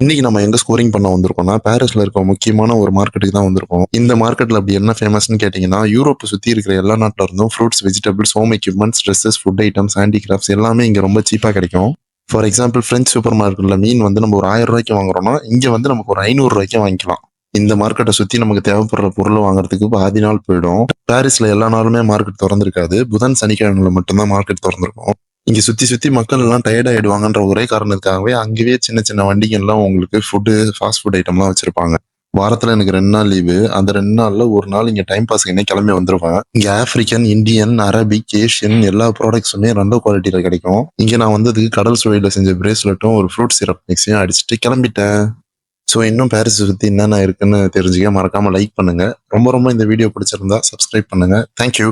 இன்னைக்கு நம்ம எங்க ஸ்கோரிங் பண்ண வந்திருக்கோம்னா பாரிஸ்ல இருக்க முக்கியமான ஒரு மார்க்கெட்டுக்கு தான் வந்திருக்கோம். இந்த மார்க்கெட்ல அப்படி என்ன ஃபேமஸ்னு கேட்டீங்கன்னா யூரோப்பை சுத்தி இருக்கிற எல்லா நாட்டில இருந்தும் fruits vegetables home equipments dresses food items handicrafts எல்லாமே இங்க ரொம்ப சீப்பா கிடைக்கும். ஃபார் எக்ஸாம்பிள் ஃப்ரெஞ்ச் சூப்பர் மார்க்கெட்ல மீன் வந்து நம்ம ஒரு ஆயிரம் ரூபாய்க்கு வாங்குறோம்னா இங்க வந்து நமக்கு ஒரு ஐநூறு ரூபாய்க்கு வாங்கிக்கலாம். இந்த மார்க்கெட்டை சுத்தி நமக்கு தேவைப்படுற பொருள் வாங்குறதுக்கு பாதி நாள் போயிடும். பாரிஸ்ல எல்லா நாளுமே மார்க்கெட் திறந்திருக்காது. புதன் சனிக்கிழமையில மட்டும்தான் மார்க்கெட் திறந்திருக்கும். இங்க சுத்தி சுத்தி மக்கள் எல்லாம் டயர்ட் ஆயிடுவாங்கன்ற ஒரே காரணத்துக்காகவே அங்கேயே சின்ன சின்ன வண்டிகள் எல்லாம் உங்களுக்கு ஃபுட்டு ஃபாஸ்ட் ஃபுட் ஐட்டம்லாம் வச்சிருப்பாங்க. வாரத்துல எனக்கு ரெண்டு நாள் லீவு அந்த ரெண்டு நாள்ல ஒரு நாள் இங்க டைம் பாஸ் என்ன கிளம்பி வந்துருவேன் இங்க ஆப்பிரிக்கன் இந்தியன் அரபிக் ஏஷியன் எல்லா ப்ராடக்ட்ஸுமே நல்ல குவாலிட்டியில கிடைக்கும். இங்க நான் வந்ததுக்கு கடல் சுவையில செஞ்ச பிரேஸ்லெட்டும் ஒரு ஃப்ரூட் சிரப் மிக்ஸையும் அடிச்சுட்டு கிளம்பிட்டேன். ஸோ இன்னும் பாரிஸ் சுத்தி என்னென்ன இருக்குன்னு தெரிஞ்சுக்க மறக்காம லைக் பண்ணுங்க. ரொம்ப ரொம்ப இந்த வீடியோ பிடிச்சிருந்தா சப்ஸ்கிரைப் பண்ணுங்க. தேங்க்யூ